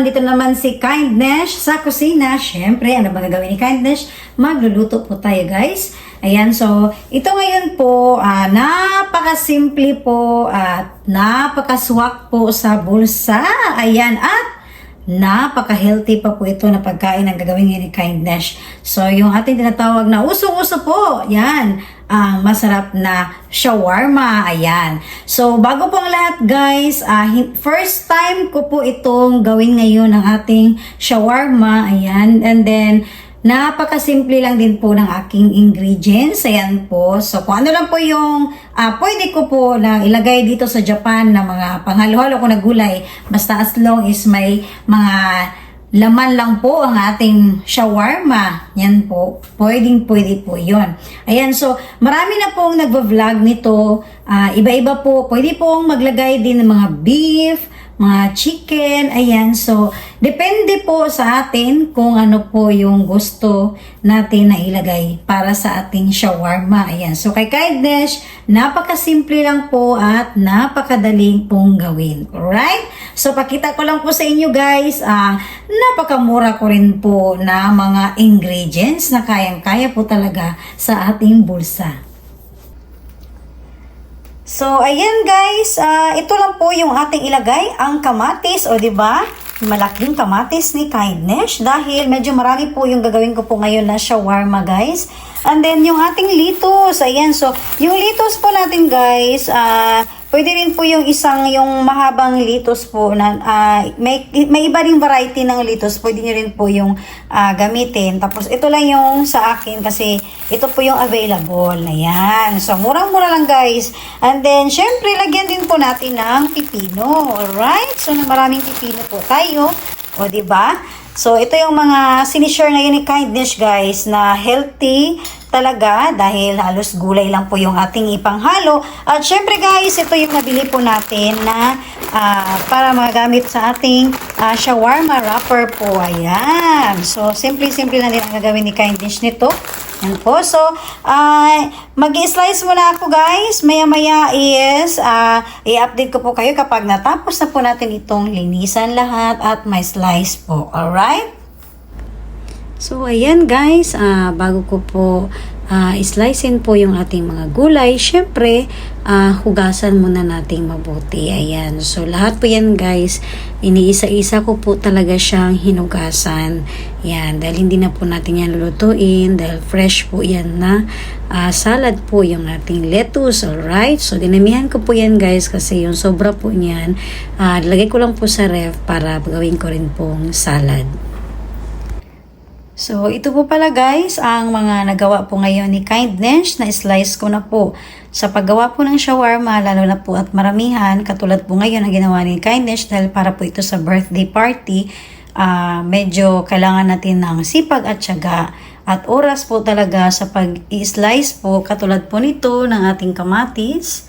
nandito naman si Kindness sa kusina. Siyempre, ano ba gagawin ni Kindness? Magluluto po tayo, guys. Ayan, so, ito ngayon po, ah, napakasimple po at napakaswak po sa bulsa. Ayan, at napaka-healthy pa po ito na pagkain ang gagawin ni Kindness. So, yung ating tinatawag na uso-uso po, yan, ang masarap na shawarma. Ayan. So, bago po ang lahat guys, hin- first time ko po itong gawin ngayon ng ating shawarma. Ayan. And then, Napakasimple lang din po ng aking ingredients. Ayan po. So, kung ano lang po yung ah, pwede ko po na ilagay dito sa Japan na mga panghalo-halo ko na gulay. Basta as long is may mga laman lang po ang ating shawarma. Yan po. Pwedeng pwede po yon. Ayan, so marami na pong nagva-vlog nito. Ah, iba-iba po. Pwede pong maglagay din ng mga beef, mga chicken, ayan. So, depende po sa atin kung ano po yung gusto natin na ilagay para sa ating shawarma. Ayan. So, kay Kindness, napakasimple lang po at napakadaling pong gawin. Alright? So, pakita ko lang po sa inyo guys, ah, napakamura ko rin po na mga ingredients na kayang-kaya po talaga sa ating bulsa. So, ayan guys, ah, ito lang po yung ating ilagay, ang kamatis, o ba? Malaking kamatis ni Kindness dahil medyo marami po yung gagawin ko po ngayon na shawarma guys. And then yung ating litos, ayan, so yung litos po natin guys, ah, pwede rin po yung isang yung mahabang litos po na ah, may, may iba ring variety ng litos, pwede nyo rin po yung ah, gamitin. Tapos ito lang yung sa akin kasi ito po yung available. Ayan. So, murang-mura lang guys. And then, syempre, lagyan din po natin ng pipino. Alright? So, na maraming pipino po tayo. O, ba? So, ito yung mga sinishare ngayon ni Kindness guys na healthy talaga dahil halos gulay lang po yung ating ipanghalo. At syempre guys, ito yung nabili po natin na ah, para magamit sa ating ah, shawarma wrapper po. Ayan. So, simple-simple lang din ang gagawin ni Kindness nito. Yan po. So, ah, mag-slice muna ako guys. Maya-maya is ah, i-update ko po kayo kapag natapos na po natin itong linisan lahat at may slice po. Alright? So, ayan guys, ah, bago ko po ah, islicein po yung ating mga gulay, syempre, ah, hugasan muna nating mabuti. Ayan. So, lahat po yan guys, iniisa-isa ko po talaga siyang hinugasan. Yan, dahil hindi na po natin yan lulutuin, dahil fresh po yan na ah, salad po yung ating lettuce, alright? So, dinamihan ko po yan guys kasi yung sobra po niyan, ah, lagay ko lang po sa ref para gawin ko rin pong salad. So, ito po pala guys, ang mga nagawa po ngayon ni Kindness na slice ko na po. Sa paggawa po ng shawarma, lalo na po at maramihan, katulad po ngayon ang ginawa ni Kindness dahil para po ito sa birthday party, ah, medyo kailangan natin ng sipag at syaga at oras po talaga sa pag-i-slice po, katulad po nito ng ating kamatis,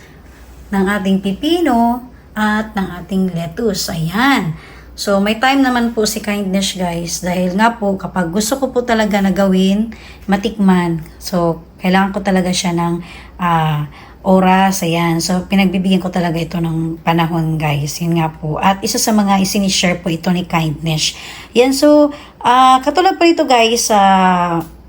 ng ating pipino, at ng ating lettuce. Ayan. So, may time naman po si Kindness guys dahil nga po kapag gusto ko po talaga na gawin, matikman. So, kailangan ko talaga siya ng ah, oras, ayan. So, pinagbibigyan ko talaga ito ng panahon guys. Yun nga po. At isa sa mga isinishare po ito ni Kindness. Yan, so, ah, katulad po ito guys, sa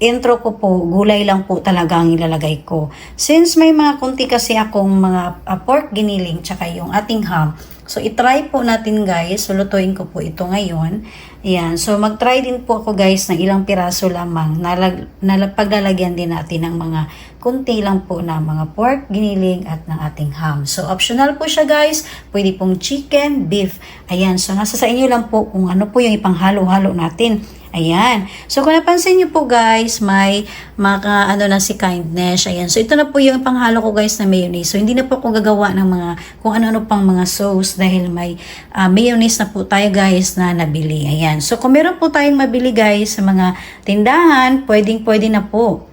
intro ko po, gulay lang po talaga ang ilalagay ko. Since may mga kunti kasi akong mga ah, pork giniling tsaka yung ating ham, So, itry po natin guys. Lutuin ko po ito ngayon. Ayan. So, mag-try din po ako guys ng ilang piraso lamang. Nalag, nalag, paglalagyan din natin ng mga kunti lang po na mga pork, giniling at ng ating ham. So, optional po siya guys. Pwede pong chicken, beef. Ayan. So, nasa sa inyo lang po kung ano po yung ipanghalo-halo natin. Ayan. So, kung napansin nyo po guys, may maka, ano na si kindness. Ayan. So, ito na po yung panghalo ko guys na mayonnaise. So, hindi na po ako gagawa ng mga, kung ano-ano pang mga sauce dahil may ah, mayonnaise na po tayo guys na nabili. Ayan. So, kung meron po tayong mabili guys sa mga tindahan, pwedeng-pwede na po.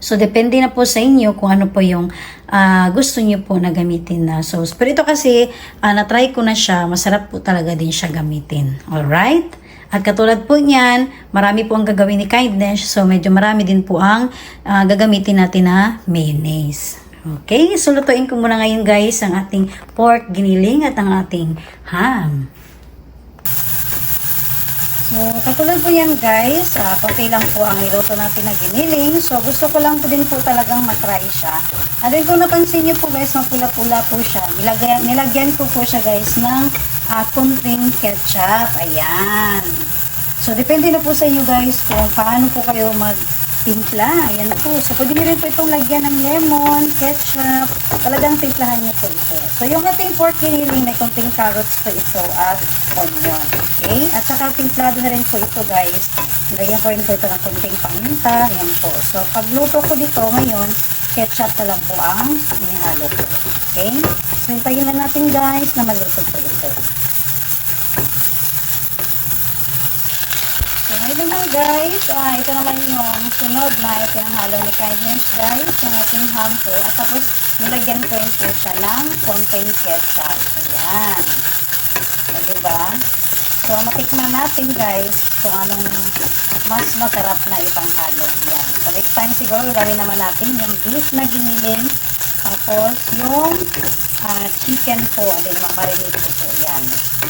So, depende na po sa inyo kung ano po yung ah, gusto niyo po na gamitin na sauce. Pero ito kasi, ah, na-try ko na siya, masarap po talaga din siya gamitin. Alright? At katulad po niyan, marami po ang gagawin ni kindness. So, medyo marami din po ang ah, gagamitin natin na mayonnaise. Okay, so lutuin ko muna ngayon guys ang ating pork giniling at ang ating ham. So, katulad po yan guys, uh, konti lang po ang niluto natin na giniling. So, gusto ko lang po din po talagang matry siya. At then kung napansin niyo po guys, mapula-pula po siya. Nilagyan, nilagyan ko po siya guys ng uh, kunting ketchup. Ayan. So, depende na po sa inyo guys kung paano po kayo magtimpla. Ayan po. So, pwede niyo rin po itong lagyan ng lemon, ketchup. Talagang timplahan niyo po ito. So, yung ating pork giniling, may kunting carrots po ito at onion. Okay? At saka timplado na rin po ito guys. Nilagyan ko rin po ito ng kunting paminta. Ayan po. So, pagluto ko dito ngayon, ketchup na lang po ang inihalo ko. Okay? Hintayin na natin guys na maluto po ito. So, ngayon na guys, ah, ito naman yung sunod na ipinanghalo ni Kindness guys, yung ating ham po. At tapos, nilagyan ko rin po siya ng konting ketchup. Ayan. O, diba? So, matikman natin guys kung anong mas masarap na ipanghalo. Yan. So, next time siguro gawin naman natin yung beef na giniling. Tapos, yung ah, chicken po. Then, mamarinate ko po yan.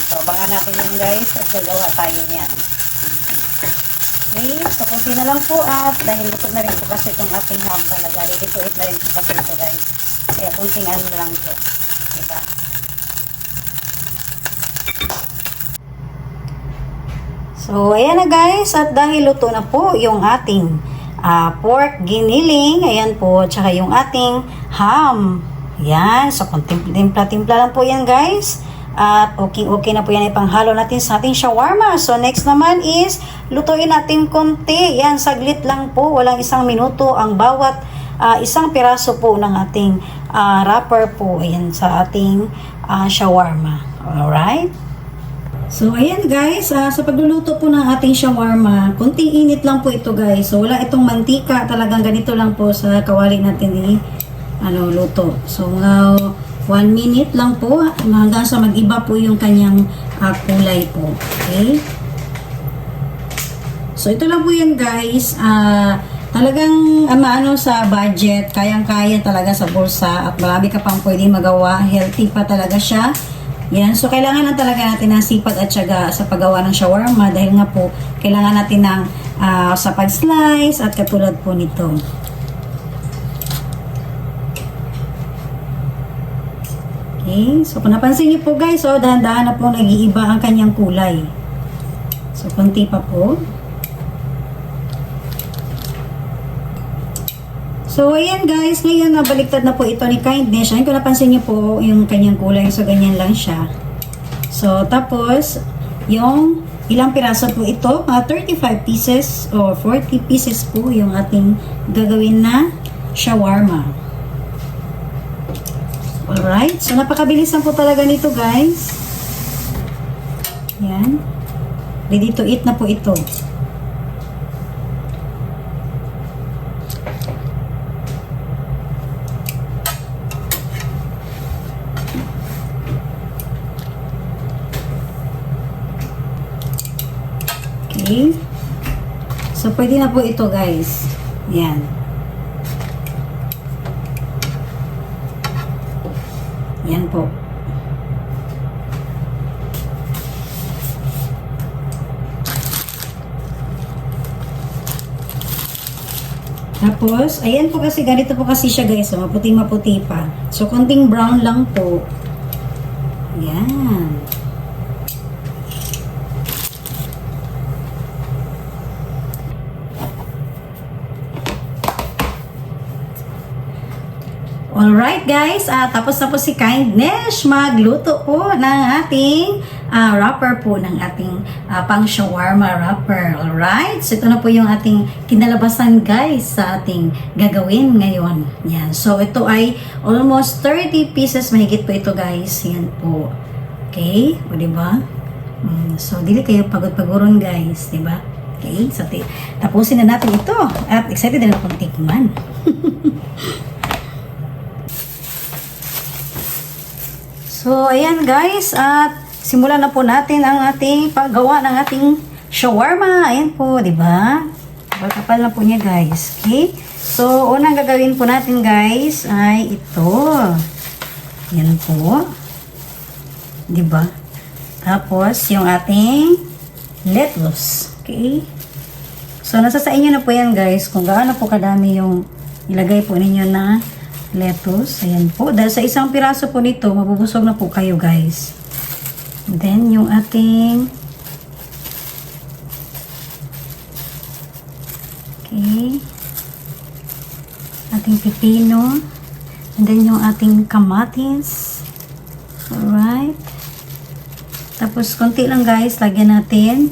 So, abangan natin yun guys at gagawa tayo niyan. Okay, so kunti na lang po at dahil luto na rin po kasi itong ating ham talaga. Ready to eat na rin po kasi ito guys. Kaya kunting ano lang po. Diba? So, ayan na guys. At dahil luto na po yung ating ah, pork giniling. Ayan po. Tsaka yung ating ham. Yan. So, kung timpla-timpla lang po yan guys. At okay-okay na po yan ipanghalo natin sa ating shawarma. So, next naman is lutuin natin konti. Yan, saglit lang po. Walang isang minuto ang bawat ah, isang piraso po ng ating ah, wrapper po. Ayan, sa ating ah, shawarma. Alright? So, ayan guys, ah, sa pagluluto po ng ating shawarma, kunting init lang po ito guys. So, wala itong mantika, talagang ganito lang po sa kawali natin ni ano, luto. So, mga 1 minute lang po hanggang sa mag-iba po yung kanyang ah, kulay po. Okay? So, ito lang po yan guys. Ah, talagang ah, maano sa budget, kayang-kaya talaga sa bulsa at marami ka pang pwede magawa. Healthy pa talaga siya. Yan. So, kailangan na talaga natin ng sipag at syaga sa paggawa ng shawarma dahil nga po, kailangan natin ng ah, sa pag-slice at katulad po nito. Okay. So, kung napansin niyo po guys, oh, dahan-dahan na po nag-iiba ang kanyang kulay. So, konti pa po. So, ayan guys, ngayon nabaliktad na po ito ni Kindness. Ayun, kung napansin niyo po yung kanyang kulay, so ganyan lang siya. So, tapos, yung ilang piraso po ito, mga 35 pieces or 40 pieces po yung ating gagawin na shawarma. Alright, so napakabilis lang po talaga nito guys. Yan. Ready to eat na po ito. Okay. So, pwede na po ito, guys. Yan. Yan po. Tapos, ayan po kasi, ganito po kasi siya guys, so, maputi-maputi pa. So, konting brown lang po. Yan. Alright guys, ah, tapos na po si Kindness magluto po ng ating ah, wrapper po ng ating ah, pang shawarma wrapper. Alright, so ito na po yung ating kinalabasan guys sa ating gagawin ngayon. Yan, so ito ay almost 30 pieces mahigit po ito guys. Yan po. Okay, o diba? Mm, so dili kayo pagod-paguron guys, diba? Okay, so tapusin na natin ito at excited na akong tikman. So, ayan guys, at simulan na po natin ang ating paggawa ng ating shawarma. Ayan po, di ba? Kapal-kapal na po niya guys. Okay? So, unang gagawin po natin guys ay ito. Yan po. 'Di ba? Tapos, yung ating lettuce. Okay? So, nasa sa inyo na po yan guys kung gaano po kadami yung ilagay po ninyo na lettuce. Ayan po. Dahil sa isang piraso po nito, mabubusog na po kayo guys. Then, yung ating Okay. Ating pipino. And then yung ating kamatis. Alright. Tapos, konti lang guys, lagyan natin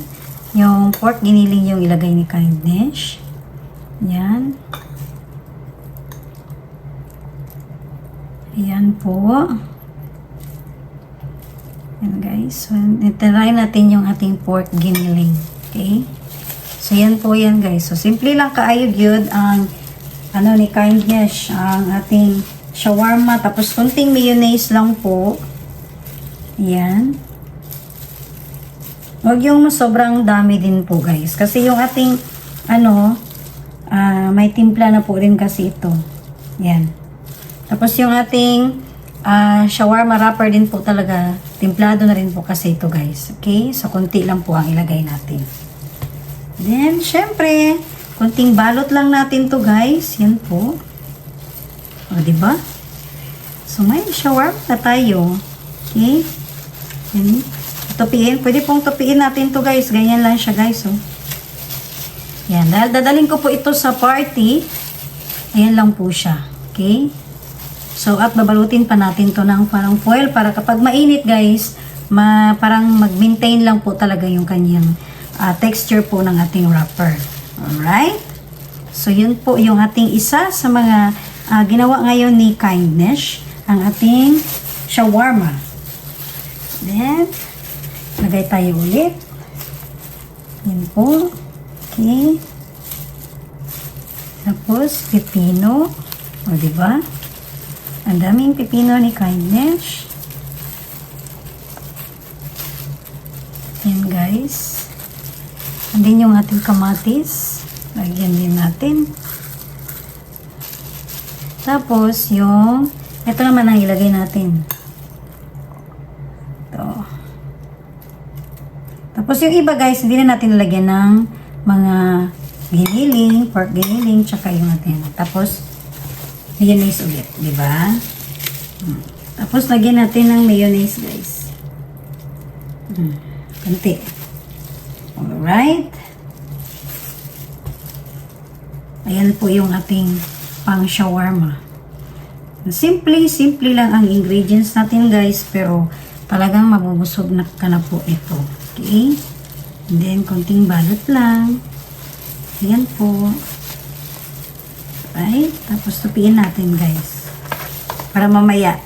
yung pork giniling yung ilagay ni Kindness. Yan. Ayan po. Yan guys. So, itry natin yung ating pork giniling. Okay? So, yan po yan guys. So, simple lang kaayod yun ang ano ni Kindness, ang ating shawarma. Tapos, kunting mayonnaise lang po. Yan. Huwag yung sobrang dami din po guys. Kasi yung ating, ano, ah, may timpla na po rin kasi ito. Yan. Tapos yung ating ah, shawarma wrapper din po talaga, timplado na rin po kasi ito guys. Okay? So, konti lang po ang ilagay natin. Then, syempre, konting balot lang natin to guys. Yan po. O, diba? So, may shawarma na tayo. Okay? Yan. Tupiin. Pwede pong tupiin natin to guys. Ganyan lang siya guys. Oh. Yan. Dahil dadaling ko po ito sa party. Ayan lang po siya. Okay? So, at babalutin pa natin to ng parang foil para kapag mainit guys, ma parang mag-maintain lang po talaga yung kanyang ah, texture po ng ating wrapper. Alright? So, yun po yung ating isa sa mga ah, ginawa ngayon ni Kindness, ang ating shawarma. Then, lagay tayo ulit. Yan po. Okay. Tapos, pipino. O, diba? Ang daming pipino ni Kindness. Yan, guys. And then, yung ating kamatis. Lagyan din natin. Tapos, yung ito naman ang ilagay natin. Ito. Tapos yung iba guys, hindi na natin lalagyan ng mga giniling, pork giniling, tsaka yung atin. Tapos, mayonnaise ulit, di ba? Hmm. Tapos, lagyan natin ng mayonnaise guys. Hmm. Kunti. Alright. Ayan po yung ating pang shawarma. Simple, simple lang ang ingredients natin guys, pero talagang mabubusog na ka na po ito. Okay? And then, konting balot lang. Ayan po. Right? Tapos, tupiin natin guys. Para mamaya,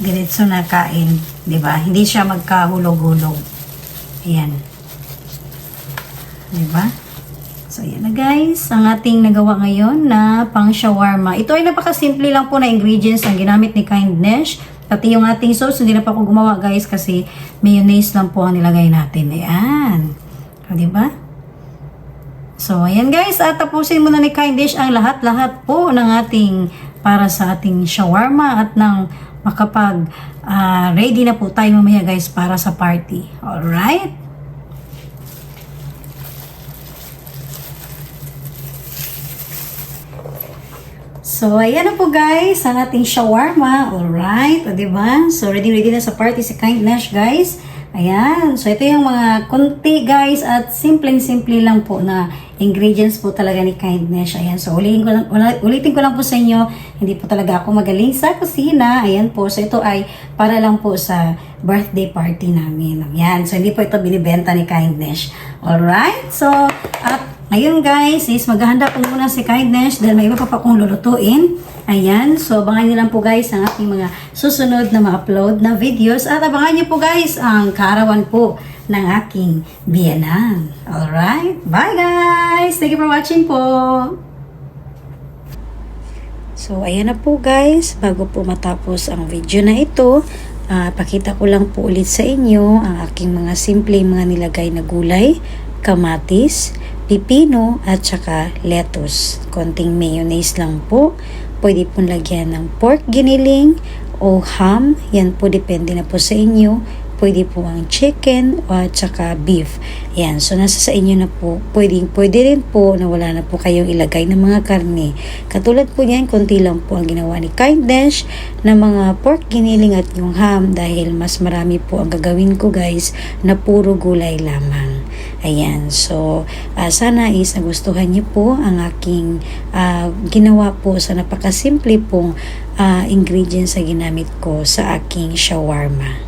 diretso na kain. ba Hindi siya magkahulog-hulog. Ayan. ba So, ayan na guys, ang ating nagawa ngayon na pang shawarma. Ito ay napakasimple lang po na ingredients ang ginamit ni Kindness. Pati yung ating sauce, hindi na pa ako gumawa guys kasi mayonnaise lang po ang nilagay natin. Ayan. O, diba? So, ayan guys, at tapusin muna ni Kindness ang lahat-lahat po ng ating para sa ating shawarma at nang makapag ah, ready na po tayo mamaya guys para sa party. Alright? So, ayan na po guys, ang ating shawarma. Alright, o diba? So, ready-ready na sa party si Kindness guys. Ayan, so ito yung mga kunti guys at simpleng-simple lang po na ingredients po talaga ni Kindness. Ayan, so ulitin ko lang, ulitin ko lang po sa inyo, hindi po talaga ako magaling sa kusina. Ayan po, so ito ay para lang po sa birthday party namin. Ayan, so hindi po ito binibenta ni Kindness. Alright, so at ngayon guys, is maghahanda po muna si Kindness dahil may iba pa pa akong lulutuin. Ayan, so abangan niyo lang po guys ang aking mga susunod na ma-upload na videos at abangan niyo po guys ang karawan po ng aking biyanan. Alright, bye guys! Thank you for watching po! So, ayan na po guys, bago po matapos ang video na ito, ah, pakita ko lang po ulit sa inyo ang aking mga simple mga nilagay na gulay, kamatis, pipino at saka lettuce. Konting mayonnaise lang po. Pwede pong lagyan ng pork giniling o ham. Yan po depende na po sa inyo. Pwede po ang chicken o at saka beef. Yan. So, nasa sa inyo na po. Pwede, pwede rin po na wala na po kayong ilagay ng mga karne. Katulad po niyan, konti lang po ang ginawa ni Kindness na mga pork giniling at yung ham dahil mas marami po ang gagawin ko guys na puro gulay lamang. Ayan. So, ah, sana is nagustuhan niyo po ang aking ah, ginawa po sa napakasimple pong ah, ingredients na ginamit ko sa aking shawarma.